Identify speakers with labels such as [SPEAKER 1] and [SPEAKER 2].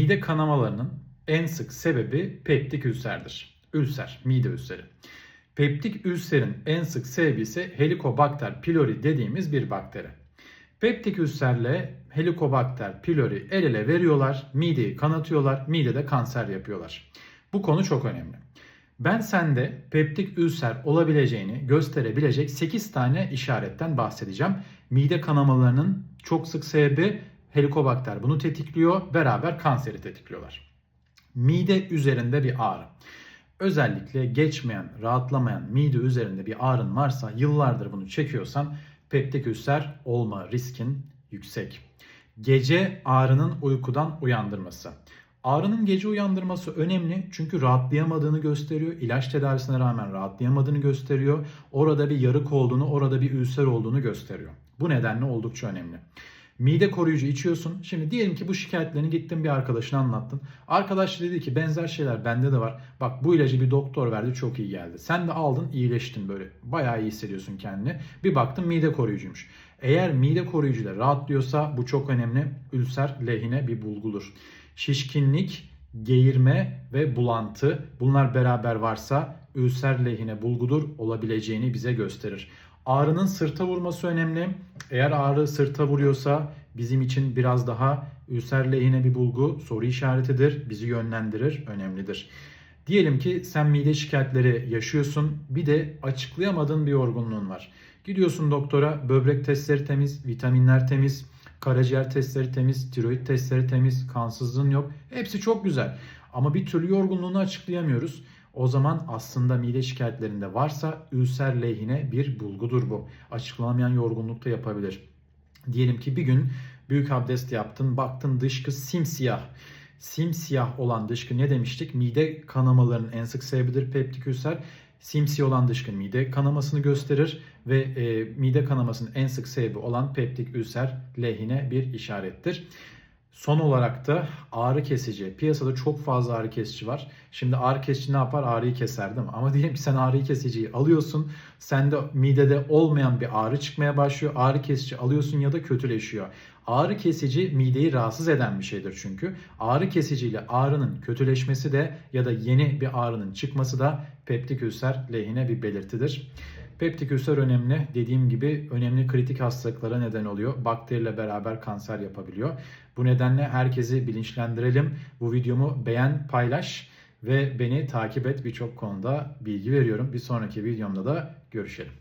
[SPEAKER 1] Mide kanamalarının en sık sebebi peptik ülserdir. Ülser, mide ülseri. Peptik ülserin en sık sebebi ise Helicobacter pylori dediğimiz bir bakteri. Peptik ülserle Helicobacter pylori el ele veriyorlar, mideyi kanatıyorlar, midede kanser yapıyorlar. Bu konu çok önemli. Ben sende peptik ülser olabileceğini gösterebilecek 8 tane işaretten bahsedeceğim. Mide kanamalarının çok sık sebebi Helicobacter bunu tetikliyor, beraber kanseri tetikliyorlar. Mide üzerinde bir ağrı. Özellikle geçmeyen, rahatlamayan mide üzerinde bir ağrın varsa, yıllardır bunu çekiyorsan peptik ülser olma riskin yüksek. Gece ağrının uykudan uyandırması. Ağrının gece uyandırması önemli çünkü rahatlayamadığını gösteriyor. İlaç tedavisine rağmen rahatlayamadığını gösteriyor. Orada bir yarık olduğunu, orada bir ülser olduğunu gösteriyor. Bu nedenle oldukça önemli. Mide koruyucu içiyorsun. Şimdi diyelim ki bu şikayetlerini gittin bir arkadaşına anlattın. Arkadaş dedi ki benzer şeyler bende de var. Bak bu ilacı bir doktor verdi çok iyi geldi. Sen de aldın iyileştin böyle. Bayağı iyi hissediyorsun kendini. Bir baktın mide koruyucuymuş. Eğer mide koruyucuyla rahatlıyorsa bu çok önemli. Ülser lehine bir bulgudur. Şişkinlik, geğirme ve bulantı bunlar beraber varsa ülser lehine bulgudur olabileceğini bize gösterir. Ağrının sırta vurması önemli. Eğer ağrı sırta vuruyorsa bizim için biraz daha ülser lehine bir bulgu soru işaretidir. Bizi yönlendirir, önemlidir. Diyelim ki sen mide şikayetleri yaşıyorsun. Bir de açıklayamadığın bir yorgunluğun var. Gidiyorsun doktora, böbrek testleri temiz, vitaminler temiz, karaciğer testleri temiz, tiroid testleri temiz, kansızlığın yok. Hepsi çok güzel. Ama bir türlü yorgunluğunu açıklayamıyoruz. O zaman aslında mide şikayetlerinde varsa ülser lehine bir bulgudur bu. Açıklanamayan yorgunluk da yapabilir. Diyelim ki bir gün büyük abdest yaptın, baktın dışkı simsiyah. Simsiyah olan dışkı ne demiştik? Mide kanamalarının en sık sebebidir peptik ülser. Simsiyah olan dışkı mide kanamasını gösterir ve e, mide kanamasının en sık sebebi olan peptik ülser lehine bir işarettir. Son olarak da ağrı kesici. Piyasada çok fazla ağrı kesici var. Şimdi ağrı kesici ne yapar? Ağrıyı keser değil mi? Ama diyelim ki sen ağrı kesiciyi alıyorsun. Sende midede olmayan bir ağrı çıkmaya başlıyor. Ağrı kesici alıyorsun ya da kötüleşiyor. Ağrı kesici mideyi rahatsız eden bir şeydir çünkü. Ağrı kesiciyle ağrının kötüleşmesi de ya da yeni bir ağrının çıkması da peptik ülser lehine bir belirtidir. Peptik ülser önemli. Dediğim gibi önemli kritik hastalıklara neden oluyor. Bakteriyle beraber kanser yapabiliyor. Bu nedenle herkesi bilinçlendirelim. Bu videomu beğen, paylaş ve beni takip et. Birçok konuda bilgi veriyorum. Bir sonraki videomda da görüşelim.